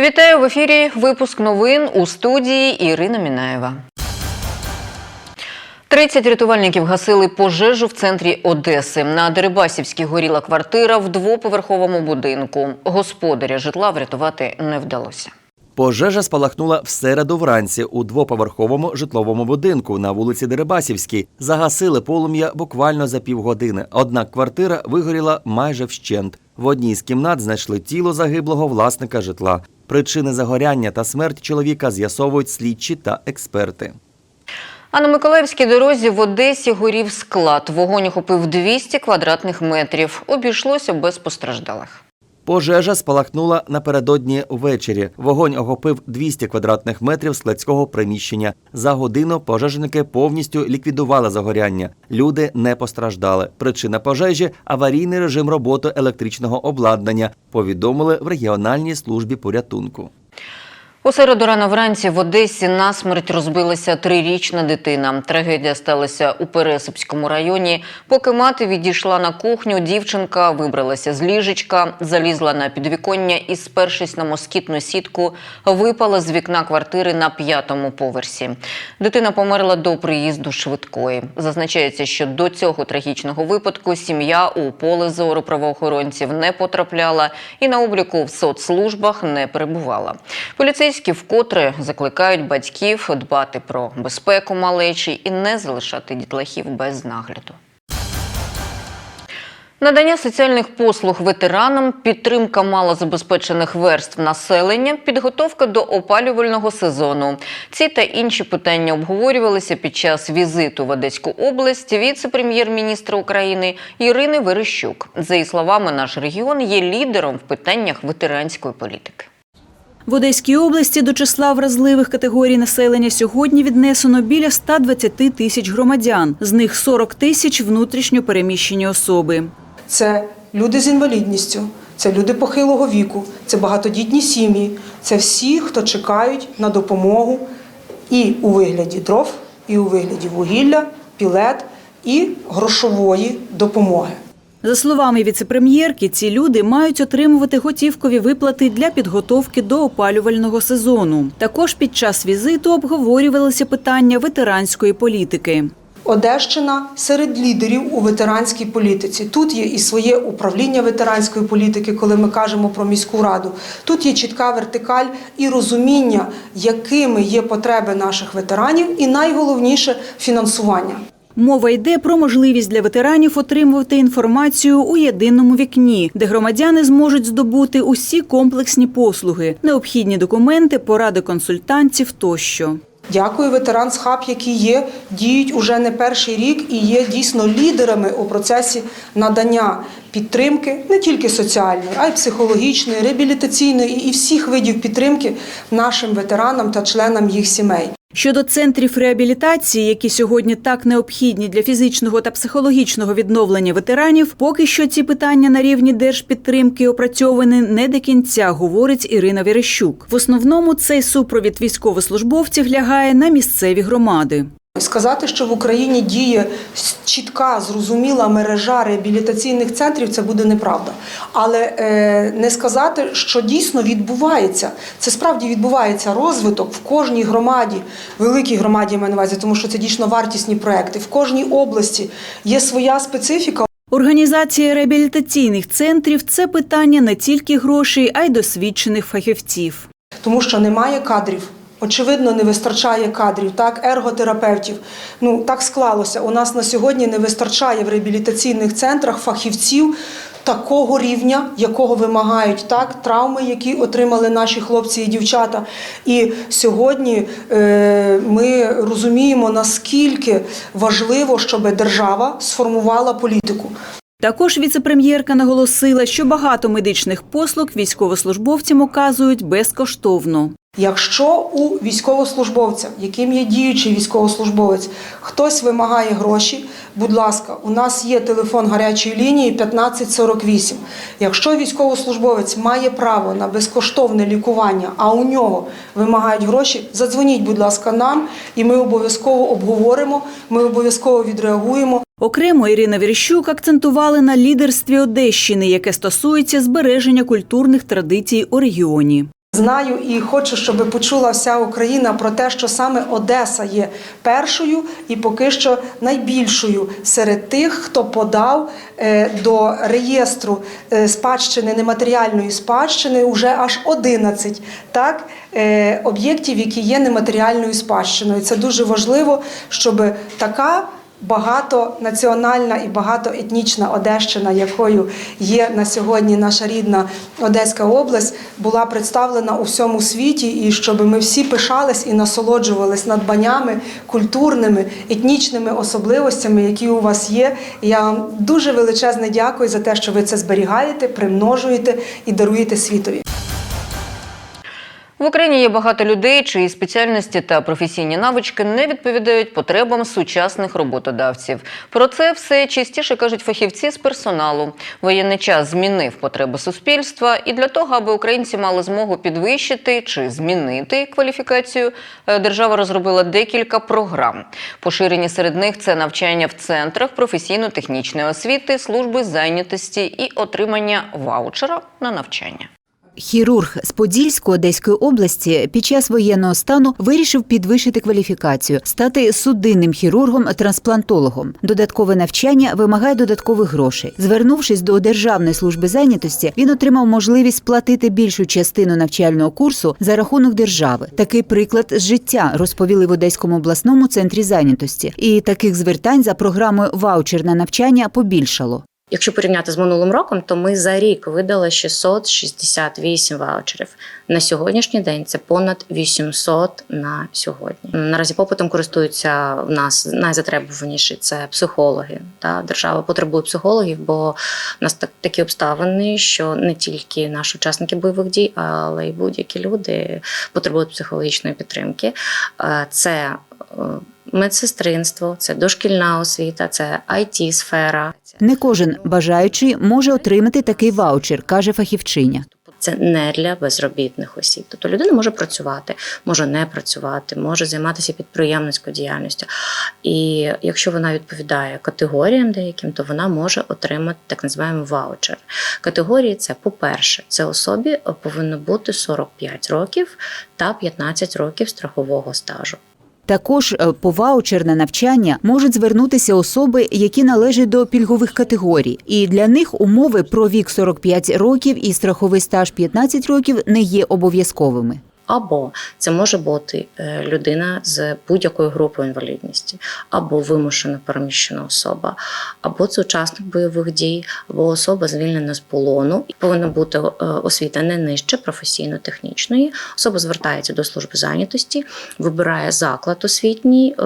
Вітаю в ефірі. Випуск новин у студії Ірина Мінаєва. 30 рятувальників гасили пожежу в центрі Одеси. На Дерибасівській горіла квартира в двоповерховому будинку. Господаря житла врятувати не вдалося. Пожежа спалахнула в середу вранці у двоповерховому житловому будинку на вулиці Дерибасівській. Загасили полум'я буквально за півгодини. Однак квартира вигоріла майже вщент. В одній з кімнат знайшли тіло загиблого власника житла. Причини загоряння та смерть чоловіка з'ясовують слідчі та експерти. А на Миколаївській дорозі в Одесі горів склад. Вогонь охопив 200 квадратних метрів. Обійшлося без постраждалих. Пожежа спалахнула напередодні ввечері. Вогонь охопив 200 квадратних метрів складського приміщення. За годину пожежники повністю ліквідували загоряння. Люди не постраждали. Причина пожежі аварійний режим роботи електричного обладнання. Повідомили в регіональній службі порятунку. У середу рано вранці в Одесі насмерть розбилася трирічна дитина. Трагедія сталася у Пересипському районі. Поки мати відійшла на кухню, дівчинка вибралася з ліжечка, залізла на підвіконня і, спершись на москітну сітку, випала з вікна квартири на п'ятому поверсі. Дитина померла до приїзду швидкої. Зазначається, що до цього трагічного випадку сім'я у поле зору правоохоронців не потрапляла і на обліку в соцслужбах не перебувала. Поліцейські вкотре закликають батьків дбати про безпеку малечі і не залишати дітлахів без нагляду. Надання соціальних послуг ветеранам, підтримка малозабезпечених верств населення, підготовка до опалювального сезону. Ці та інші питання обговорювалися під час візиту в Одеську область віце-прем'єр-міністра України Ірини Верещук. За її словами, наш регіон є лідером в питаннях ветеранської політики. В Одеській області до числа вразливих категорій населення сьогодні віднесено біля 120 тисяч громадян. З них 40 тисяч внутрішньо переміщені особи. це люди з інвалідністю, це люди похилого віку, це багатодітні сім'ї, це всі, хто чекають на допомогу і у вигляді дров, і у вигляді вугілля, пілет і грошової допомоги. За словами віцепрем'єрки, ці люди мають отримувати готівкові виплати для підготовки до опалювального сезону. Також під час візиту обговорювалися питання ветеранської політики. Одещина серед лідерів у ветеранській політиці. Тут є і своє управління ветеранської політики, коли ми кажемо про міську раду. Тут є чітка вертикаль і розуміння, якими є потреби наших ветеранів, і найголовніше фінансування. Мова йде про можливість для ветеранів отримувати інформацію у єдиному вікні, де громадяни зможуть здобути усі комплексні послуги, необхідні документи, поради консультантів тощо. Дякую ветеран хаб, які є, діють уже не перший рік і є дійсно лідерами у процесі надання підтримки не тільки соціальної, а й психологічної, реабілітаційної і всіх видів підтримки нашим ветеранам та членам їх сімей. Щодо центрів реабілітації, які сьогодні так необхідні для фізичного та психологічного відновлення ветеранів, поки що ці питання на рівні держпідтримки опрацьовані не до кінця, говорить Ірина Верещук. В основному цей супровід військовослужбовців лягає на місцеві громади. Сказати, що в Україні діє чітка, зрозуміла мережа реабілітаційних центрів, це буде неправда. Але е, не сказати, що дійсно відбувається. Це справді відбувається розвиток в кожній громаді, великій громаді я маю на увазі, тому що це дійсно вартісні проекти. В кожній області є своя специфіка. Організація реабілітаційних центрів це питання не тільки грошей, а й досвідчених фахівців. тому що немає кадрів. Очевидно, не вистачає кадрів, так, ерготерапевтів. Ну так склалося. У нас на сьогодні не вистачає в реабілітаційних центрах фахівців такого рівня, якого вимагають так, травми, які отримали наші хлопці і дівчата. І сьогодні е, ми розуміємо, наскільки важливо, щоб держава сформувала політику. Також віцепрем'єрка наголосила, що багато медичних послуг військовослужбовцям оказують безкоштовно. Якщо у військовослужбовця, яким є діючий військовослужбовець, хтось вимагає гроші, будь ласка, у нас є телефон гарячої лінії 1548. Якщо військовослужбовець має право на безкоштовне лікування, а у нього вимагають гроші, задзвоніть, будь ласка, нам, і ми обов'язково обговоримо, ми обов'язково відреагуємо. Окремо Ірина Вірщук акцентували на лідерстві Одещини, яке стосується збереження культурних традицій у регіоні. Знаю і хочу, щоб почула вся Україна про те, що саме Одеса є першою і поки що найбільшою серед тих, хто подав е, до реєстру е, спадщини нематеріальної спадщини уже аж 11 так, е, об'єктів, які є нематеріальною спадщиною. Це дуже важливо, щоб така багатонаціональна і багатоетнічна Одещина, якою є на сьогодні наша рідна Одеська область, була представлена у всьому світі, і щоб ми всі пишались і насолоджувались надбаннями культурними, етнічними особливостями, які у вас є. Я вам дуже величезне дякую за те, що ви це зберігаєте, примножуєте і даруєте світові. В Україні є багато людей, чиї спеціальності та професійні навички не відповідають потребам сучасних роботодавців. Про це все частіше кажуть фахівці з персоналу. Воєнний час змінив потреби суспільства, і для того, аби українці мали змогу підвищити чи змінити кваліфікацію, е, держава розробила декілька програм. Поширені серед них це навчання в центрах професійно-технічної освіти, служби зайнятості і отримання ваучера на навчання. Хірург з Подільської Одеської області під час воєнного стану вирішив підвищити кваліфікацію, стати судинним хірургом-трансплантологом. Додаткове навчання вимагає додаткових грошей. Звернувшись до Державної служби зайнятості, він отримав можливість сплатити більшу частину навчального курсу за рахунок держави. Такий приклад з життя розповіли в Одеському обласному центрі зайнятості. І таких звертань за програмою ваучер на навчання побільшало. Якщо порівняти з минулим роком, то ми за рік видали 668 ваучерів. На сьогоднішній день це понад 800 на сьогодні. Наразі попитом користуються в нас найзатребуваніші це психологи. Та держава потребує психологів, бо в нас так такі обставини, що не тільки наші учасники бойових дій, але й будь-які люди потребують психологічної підтримки. Е, Це медсестринство, це дошкільна освіта, це it сфера Не кожен бажаючий може отримати такий ваучер, каже фахівчиня. Це не для безробітних осіб. Тобто людина може працювати, може не працювати, може займатися підприємницькою діяльністю. І якщо вона відповідає категоріям деяким, то вона може отримати так називаємо ваучер. Категорії це, по-перше, це особі повинно бути 45 років та 15 років страхового стажу. Також е, по ваучер на навчання можуть звернутися особи, які належать до пільгових категорій, і для них умови про вік 45 років і страховий стаж 15 років не є обов'язковими. Або це може бути е, людина з будь-якою групою інвалідності, або вимушено переміщена особа, або це учасник бойових дій, або особа звільнена з полону. Повинна бути е, освіта не нижче професійно-технічної. Особа звертається до служби зайнятості, вибирає заклад освітній.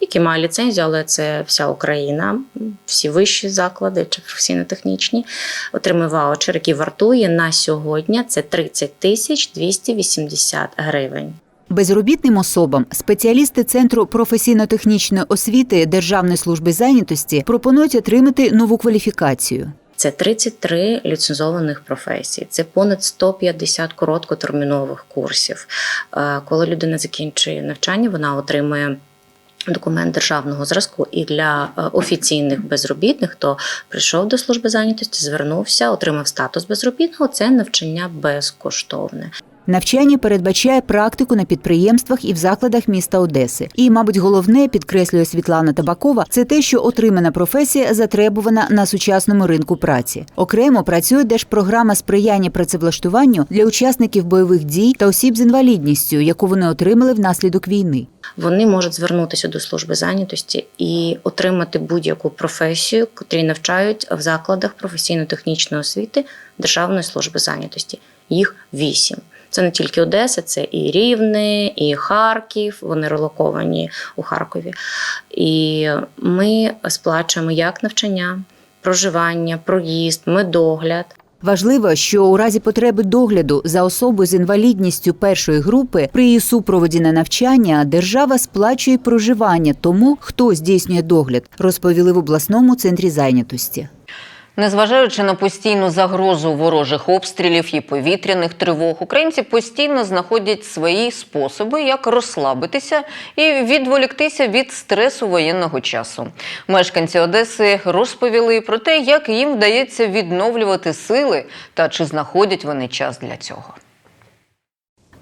Який має ліцензію, але це вся Україна, всі вищі заклади чи професійно-технічні, отримує ваучер, який вартує на сьогодні це 30 тисяч 280 гривень. Безробітним особам спеціалісти Центру професійно-технічної освіти Державної служби зайнятості пропонують отримати нову кваліфікацію. Це 33 ліцензованих професій, це понад 150 короткотермінових курсів. Е, Коли людина закінчує навчання, вона отримує. Документ державного зразку і для е, офіційних безробітних, хто прийшов до служби зайнятості, звернувся, отримав статус безробітного. Це навчання безкоштовне. Навчання передбачає практику на підприємствах і в закладах міста Одеси. І, мабуть, головне підкреслює Світлана Табакова, це те, що отримана професія затребувана на сучасному ринку праці. Окремо працює держпрограма сприяння працевлаштуванню для учасників бойових дій та осіб з інвалідністю, яку вони отримали внаслідок війни. Вони можуть звернутися до служби зайнятості і отримати будь-яку професію, котрі навчають в закладах професійно-технічної освіти Державної служби зайнятості. Їх вісім. Це не тільки Одеса, це і Рівне, і Харків. Вони релоковані у Харкові. І ми сплачуємо як навчання, проживання, проїзд, медогляд. Важливо, що у разі потреби догляду за особою з інвалідністю першої групи при її супроводі на навчання держава сплачує проживання тому, хто здійснює догляд, розповіли в обласному центрі зайнятості. Незважаючи на постійну загрозу ворожих обстрілів і повітряних тривог, українці постійно знаходять свої способи, як розслабитися і відволіктися від стресу воєнного часу. Мешканці Одеси розповіли про те, як їм вдається відновлювати сили та чи знаходять вони час для цього.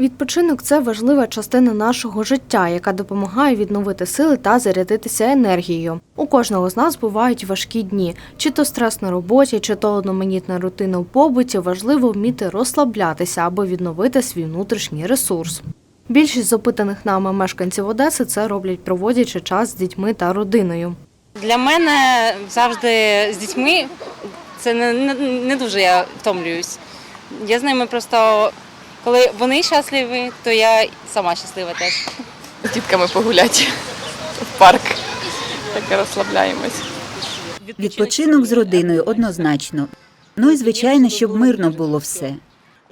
Відпочинок це важлива частина нашого життя, яка допомагає відновити сили та зарядитися енергією. У кожного з нас бувають важкі дні, чи то стрес на роботі, чи то одноманітна рутина в побуті. Важливо вміти розслаблятися, аби відновити свій внутрішній ресурс. Більшість з опитаних нами мешканців Одеси це роблять, проводячи час з дітьми та родиною. Для мене завжди з дітьми це не, не, не дуже я втомлююсь. Я з ними просто, коли вони щасливі, то я сама щаслива теж. з дітками погуляти в парк. Так розслабляємось. Відпочинок з родиною однозначно. Ну і звичайно, щоб мирно було все.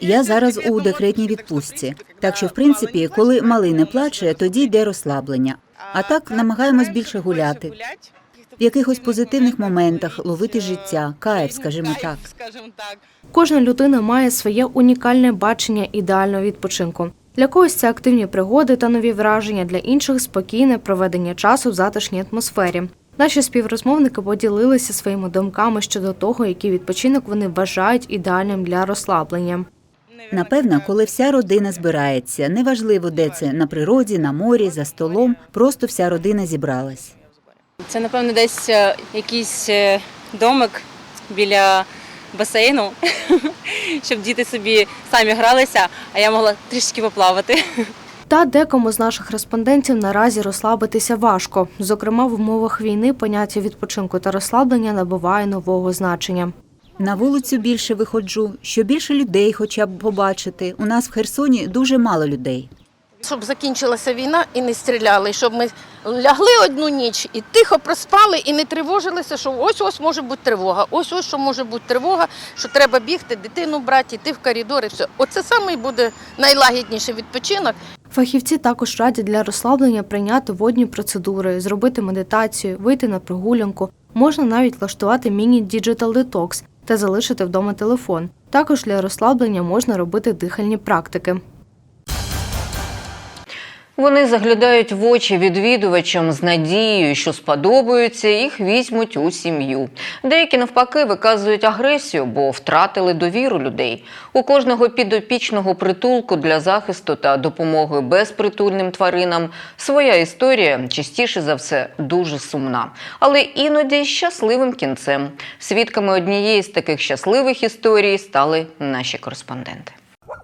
Я зараз у декретній відпустці, так що, в принципі, коли малий не плаче, тоді йде розслаблення. А так намагаємось більше гуляти. В якихось позитивних моментах ловити життя, кайф, скажімо так. Кожна людина має своє унікальне бачення ідеального відпочинку. Для когось це активні пригоди та нові враження, для інших спокійне проведення часу в затишній атмосфері. Наші співрозмовники поділилися своїми думками щодо того, який відпочинок вони вважають ідеальним для розслаблення. Напевно, коли вся родина збирається, неважливо, де це на природі, на морі, за столом, просто вся родина зібралась. Це, напевно, десь е, якийсь е, домик біля басейну, щоб діти собі самі гралися, а я могла трішки поплавати. Та декому з наших респондентів наразі розслабитися важко. Зокрема, в умовах війни поняття відпочинку та розслаблення набуває нового значення. На вулицю більше виходжу, що більше людей хоча б побачити. У нас в Херсоні дуже мало людей. Щоб закінчилася війна і не стріляли, щоб ми лягли одну ніч і тихо проспали, і не тривожилися, що ось ось може бути тривога. Ось ось що може бути тривога, що треба бігти, дитину брати, йти в коридор і все. Оце саме буде найлагідніший відпочинок. Фахівці також радять для розслаблення прийняти водні процедури, зробити медитацію, вийти на прогулянку. Можна навіть влаштувати міні-діджитал детокс та залишити вдома телефон. Також для розслаблення можна робити дихальні практики. Вони заглядають в очі відвідувачам з надією, що сподобаються, їх візьмуть у сім'ю. Деякі навпаки виказують агресію, бо втратили довіру людей. У кожного підопічного притулку для захисту та допомоги безпритульним тваринам своя історія частіше за все дуже сумна, але іноді щасливим кінцем. Свідками однієї з таких щасливих історій стали наші кореспонденти.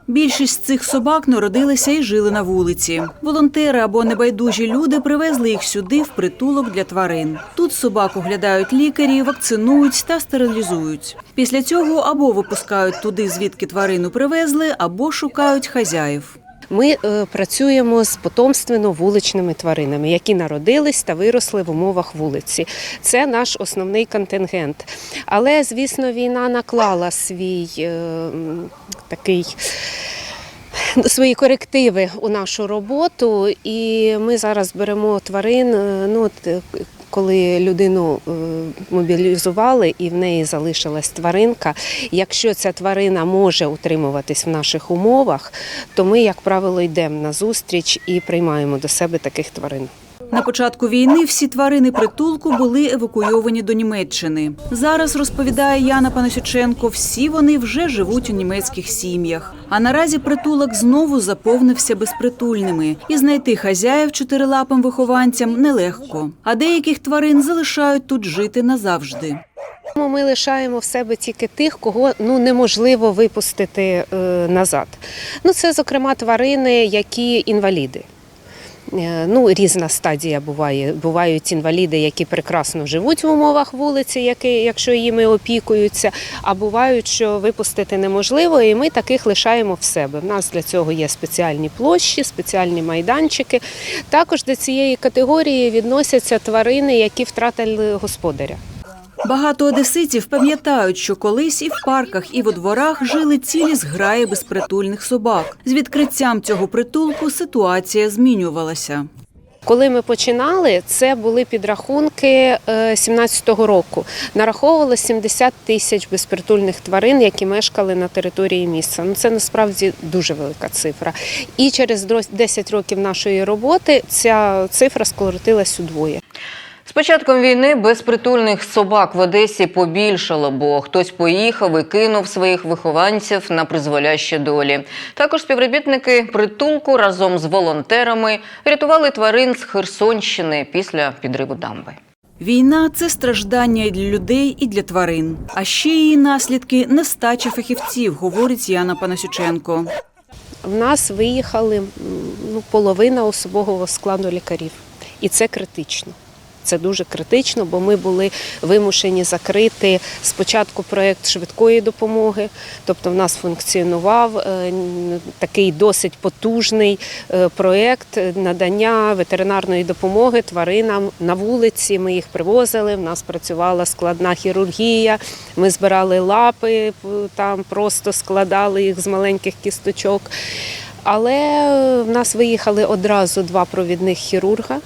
Більшість цих собак народилися і жили на вулиці. Волонтери або небайдужі люди привезли їх сюди в притулок для тварин. Тут собак оглядають лікарі, вакцинують та стерилізують. Після цього або випускають туди, звідки тварину привезли, або шукають хазяїв. Ми е, працюємо з потомственно-вуличними тваринами, які народились та виросли в умовах вулиці. Це наш основний контингент. Але, звісно, війна наклала свій е, такий. Свої корективи у нашу роботу, і ми зараз беремо тварин. е, Ну, е, коли людину е, мобілізували і в неї залишилась тваринка, якщо ця тварина може утримуватись в наших умовах, то ми, як правило, йдемо на зустріч і приймаємо до себе таких тварин. На початку війни всі тварини притулку були евакуйовані до Німеччини. Зараз розповідає Яна Панасюченко, всі вони вже живуть у німецьких сім'ях. А наразі притулок знову заповнився безпритульними, і знайти хазяїв чотирилапим вихованцям нелегко. А деяких тварин залишають тут жити назавжди. Ми лишаємо в себе тільки тих, кого ну неможливо випустити е, назад. Ну це, зокрема, тварини, які інваліди. Е, Ну, різна стадія буває. Бувають інваліди, які прекрасно живуть в умовах вулиці, які, якщо їми опікуються, а бувають, що випустити неможливо, і ми таких лишаємо в себе. В нас для цього є спеціальні площі, спеціальні майданчики. Також до цієї категорії відносяться тварини, які втратили господаря. Багато одеситів пам'ятають, що колись і в парках, і во дворах жили цілі зграї безпритульних собак. З відкриттям цього притулку ситуація змінювалася. Коли ми починали, це були підрахунки е, 17-го року. Нараховувалося 70 тисяч безпритульних тварин, які мешкали на території міста. Ну це насправді дуже велика цифра. І через дро- 10 років нашої роботи ця цифра скоротилась удвоє. Початком війни безпритульних собак в Одесі побільшало, бо хтось поїхав і кинув своїх вихованців на призволяще долі. Також співробітники притулку разом з волонтерами рятували тварин з Херсонщини після підриву дамби. Війна це страждання і для людей, і для тварин. А ще її наслідки нестача фахівців, говорить Яна Панасюченко. В нас виїхали ну, половина особового складу лікарів, і це критично. Це дуже критично, бо ми були вимушені закрити спочатку проєкт швидкої допомоги. Тобто в нас функціонував е, такий досить потужний е, проєкт надання ветеринарної допомоги тваринам на вулиці. Ми їх привозили. В нас працювала складна хірургія. Ми збирали лапи, там просто складали їх з маленьких кісточок. Але в нас виїхали одразу два провідних хірурга.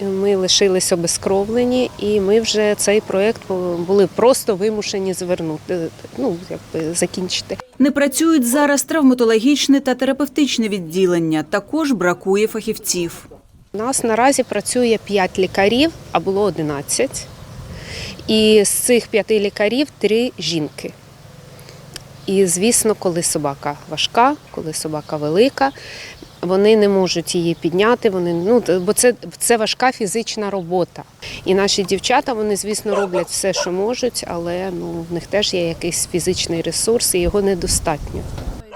Ми лишились обезкровлені, і ми вже цей проєкт були просто вимушені звернути, ну якби закінчити. Не працюють зараз травматологічне та терапевтичне відділення. Також бракує фахівців. У нас наразі працює 5 лікарів, а було 11. І з цих п'яти лікарів три жінки. І, звісно, коли собака важка, коли собака велика, вони не можуть її підняти, вони, ну, бо це, це важка фізична робота. І наші дівчата, вони, звісно, роблять все, що можуть, але ну, в них теж є якийсь фізичний ресурс, і його недостатньо.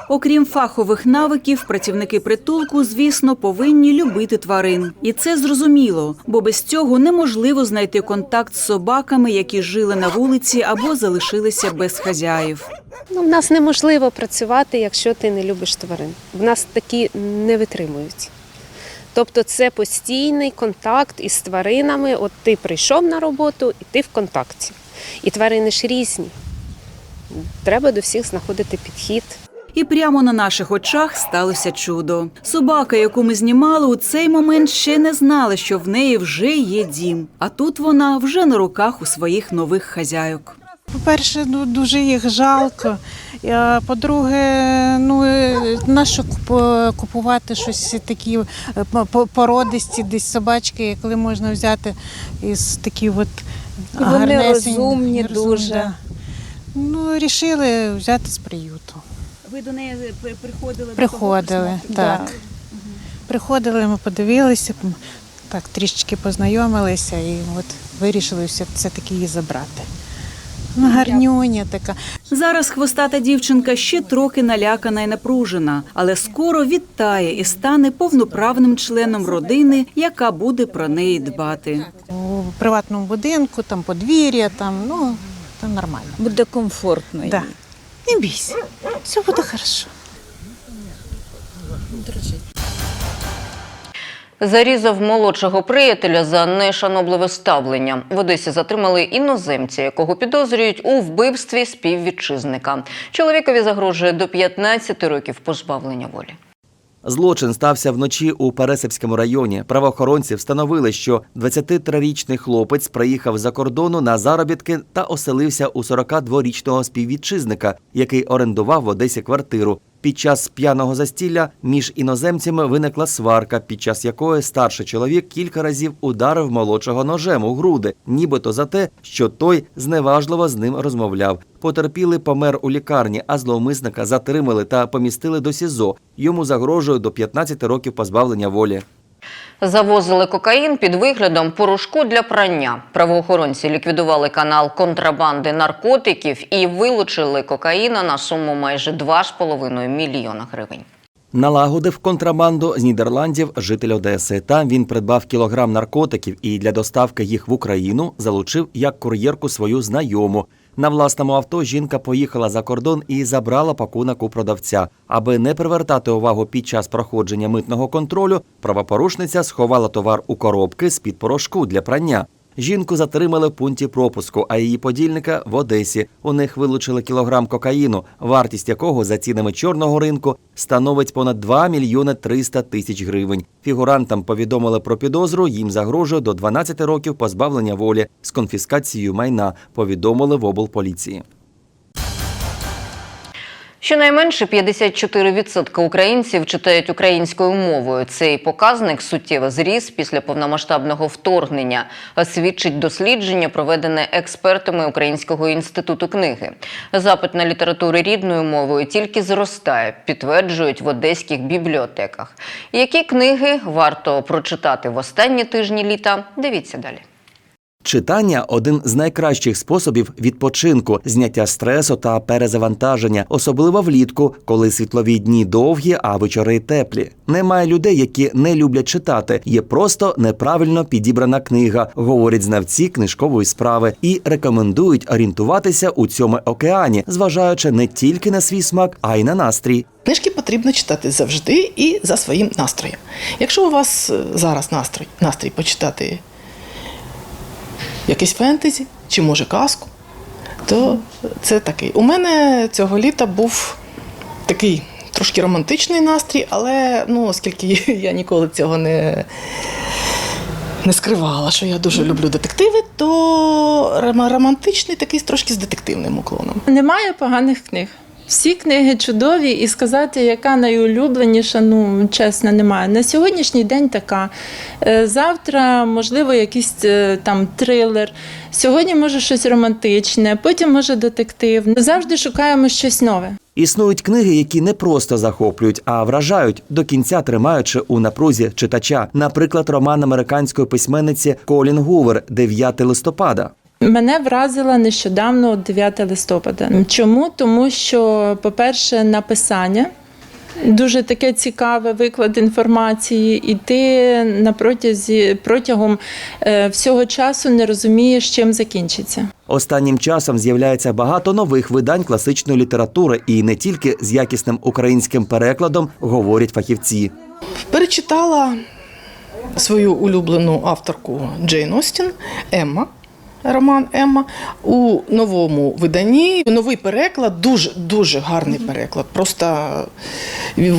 Окрім фахових навиків, працівники притулку, звісно, повинні любити тварин. І це зрозуміло, бо без цього неможливо знайти контакт з собаками, які жили на вулиці або залишилися без хазяїв. Ну, в нас неможливо працювати, якщо ти не любиш тварин. В нас такі не витримують. Тобто це постійний контакт із тваринами. От ти прийшов на роботу і ти в контакті. І тварини ж різні. Треба до всіх знаходити підхід. І прямо на наших очах сталося чудо. Собака, яку ми знімали, у цей момент ще не знала, що в неї вже є дім. А тут вона вже на руках у своїх нових хазяйок. По-перше, ну дуже їх жалко. А По-друге, ну е, нащо купу- купувати щось такі е, породисті, десь собачки, коли можна взяти із такі от І вони розумні розумні, дуже. да. Ну, рішили взяти з приюту. Ви до неї приходили Приходили, так. Приходили, ми подивилися, так трішечки познайомилися і от вирішили все- все-таки її забрати. Гарнюня така. Зараз хвостата дівчинка ще трохи налякана і напружена, але скоро відтає і стане повноправним членом родини, яка буде про неї дбати. У приватному будинку, там подвір'я, там, ну, там нормально. Буде комфортно. їй. Да. Не бійся, все буде хорошо. Зарізав молодшого приятеля за нешанобливе ставлення. В Одесі затримали іноземця, якого підозрюють у вбивстві співвітчизника. Чоловікові загрожує до 15 років позбавлення волі. Злочин стався вночі у Пересипському районі. Правоохоронці встановили, що 23-річний хлопець приїхав за кордону на заробітки та оселився у 42-річного співвітчизника, який орендував в Одесі квартиру. Під час п'яного застілля між іноземцями виникла сварка, під час якої старший чоловік кілька разів ударив молодшого ножем у груди, нібито за те, що той зневажливо з ним розмовляв. Потерпілий помер у лікарні, а зловмисника затримали та помістили до СІЗО. Йому загрожує до 15 років позбавлення волі. Завозили кокаїн під виглядом порошку для прання. Правоохоронці ліквідували канал контрабанди наркотиків і вилучили кокаїна на суму майже 2,5 мільйона гривень. Налагодив контрабанду з Нідерландів житель Одеси. Там він придбав кілограм наркотиків і для доставки їх в Україну залучив як кур'єрку свою знайому. На власному авто жінка поїхала за кордон і забрала пакунок у продавця. Аби не привертати увагу під час проходження митного контролю, правопорушниця сховала товар у коробки з-під порошку для прання. Жінку затримали в пункті пропуску, а її подільника в Одесі. У них вилучили кілограм кокаїну, вартість якого за цінами чорного ринку становить понад 2 мільйони 300 тисяч гривень. Фігурантам повідомили про підозру. Їм загрожує до 12 років позбавлення волі з конфіскацією майна. Повідомили в облполіції. Щонайменше 54% українців читають українською мовою. Цей показник суттєво зріс після повномасштабного вторгнення, свідчить дослідження, проведене експертами Українського інституту книги. Запит на літературу рідною мовою тільки зростає, підтверджують в одеських бібліотеках. Які книги варто прочитати в останні тижні літа? Дивіться далі. Читання один з найкращих способів відпочинку, зняття стресу та перезавантаження, особливо влітку, коли світлові дні довгі, а вечори теплі. Немає людей, які не люблять читати. Є просто неправильно підібрана книга, говорять знавці книжкової справи, і рекомендують орієнтуватися у цьому океані, зважаючи не тільки на свій смак, а й на настрій. Книжки потрібно читати завжди і за своїм настроєм. Якщо у вас е, зараз настрій, настрій почитати якесь фентезі чи може казку, то це такий. У мене цього літа був такий трошки романтичний настрій, але ну, оскільки я ніколи цього не, не скривала, що я дуже люблю детективи, то романтичний такий трошки з детективним уклоном. Немає поганих книг. Всі книги чудові, і сказати, яка найулюбленіша, ну чесно, немає. На сьогоднішній день така. Е, Завтра, можливо, якийсь е, там трилер. Сьогодні може щось романтичне, потім може детектив. Завжди шукаємо щось нове. Існують книги, які не просто захоплюють, а вражають до кінця тримаючи у напрузі читача. Наприклад, роман американської письменниці Колін Гувер «9 листопада. Мене вразила нещодавно 9 листопада. Чому? Тому що, по-перше, написання. Дуже таке цікаве виклад інформації, і ти на протязі протягом е, всього часу не розумієш, чим закінчиться. Останнім часом з'являється багато нових видань класичної літератури, і не тільки з якісним українським перекладом говорять фахівці. Перечитала свою улюблену авторку Джейн Остін Емма. Роман Емма у новому виданні. Новий переклад, дуже дуже гарний переклад. Просто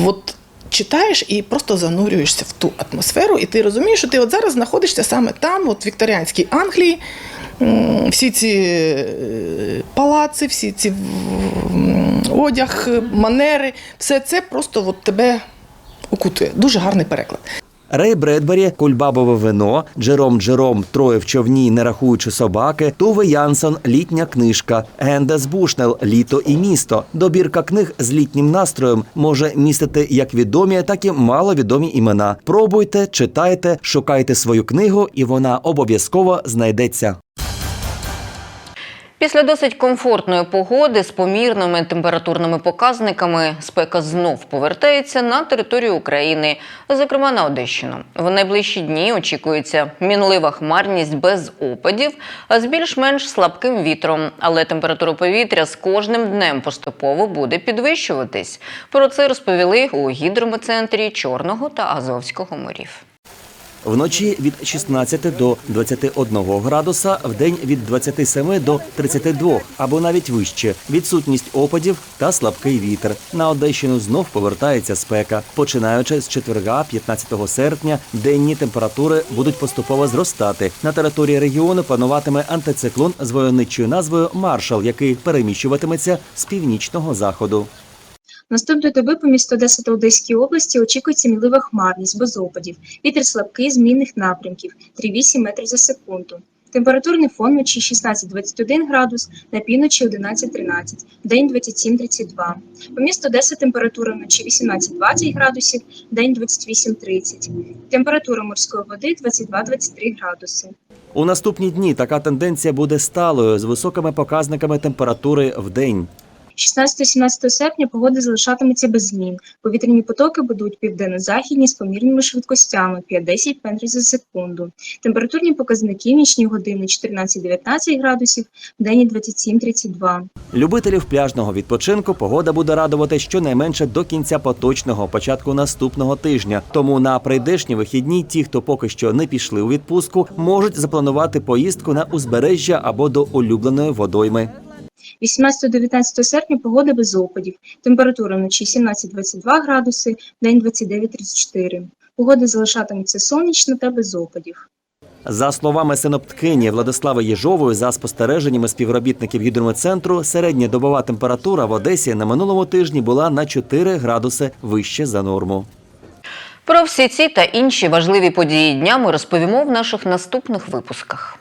от читаєш і просто занурюєшся в ту атмосферу, і ти розумієш, що ти от зараз знаходишся саме там, от в вікторіанській Англії. Всі ці е, палаци, всі ці одяг, манери, все це просто от тебе окутує. Дуже гарний переклад. Рей Бредбері, Кульбабове вино, Джером Джером Троє в човні, не рахуючи собаки, Туве Янсон, Літня книжка, Гендес Бушнел, Літо і місто. Добірка книг з літнім настроєм може містити як відомі, так і маловідомі імена. Пробуйте, читайте, шукайте свою книгу, і вона обов'язково знайдеться. Після досить комфортної погоди з помірними температурними показниками спека знов повертається на територію України, зокрема на Одещину. В найближчі дні очікується мінлива хмарність без опадів, а з більш-менш слабким вітром. Але температура повітря з кожним днем поступово буде підвищуватись. Про це розповіли у гідрометцентрі Чорного та Азовського морів. Вночі від 16 до 21 градуса, вдень від 27 до 32 або навіть вище. Відсутність опадів та слабкий вітер. На Одещину знов повертається спека. Починаючи з четверга, 15 серпня, денні температури будуть поступово зростати. На території регіону пануватиме антициклон з войовничою назвою Маршал, який переміщуватиметься з північного заходу. Наступної доби по місту Одеса та Одеській області очікується мінлива хмарність без опадів. Вітер слабкий змінних напрямків 3,8 метрів за секунду. Температурний фон вночі 16-21 градус, на півночі 11-13, вдень 27-32. По місту Одеса температура вночі 18-20 градусів, вдень 28-30. Температура морської води 22-23 градуси. У наступні дні така тенденція буде сталою з високими показниками температури в день. 16-17 серпня погода залишатиметься без змін. Повітряні потоки будуть південно-західні з помірними швидкостями 5-10 метрів за секунду. Температурні показники нічні години 14-19 градусів, в день 27-32. Любителів пляжного відпочинку погода буде радувати щонайменше до кінця поточного, початку наступного тижня. Тому на прийдешні вихідні ті, хто поки що не пішли у відпустку, можуть запланувати поїздку на узбережжя або до улюбленої водойми. 18-19 серпня погода без опадів. Температура вночі 17-22 градуси, день 29-34. Погода залишатиметься сонячна та без опадів. За словами синоптикині Владислави Єжової, за спостереженнями співробітників гідрометцентру, середня добова температура в Одесі на минулому тижні була на 4 градуси вище за норму. Про всі ці та інші важливі події дня ми розповімо в наших наступних випусках.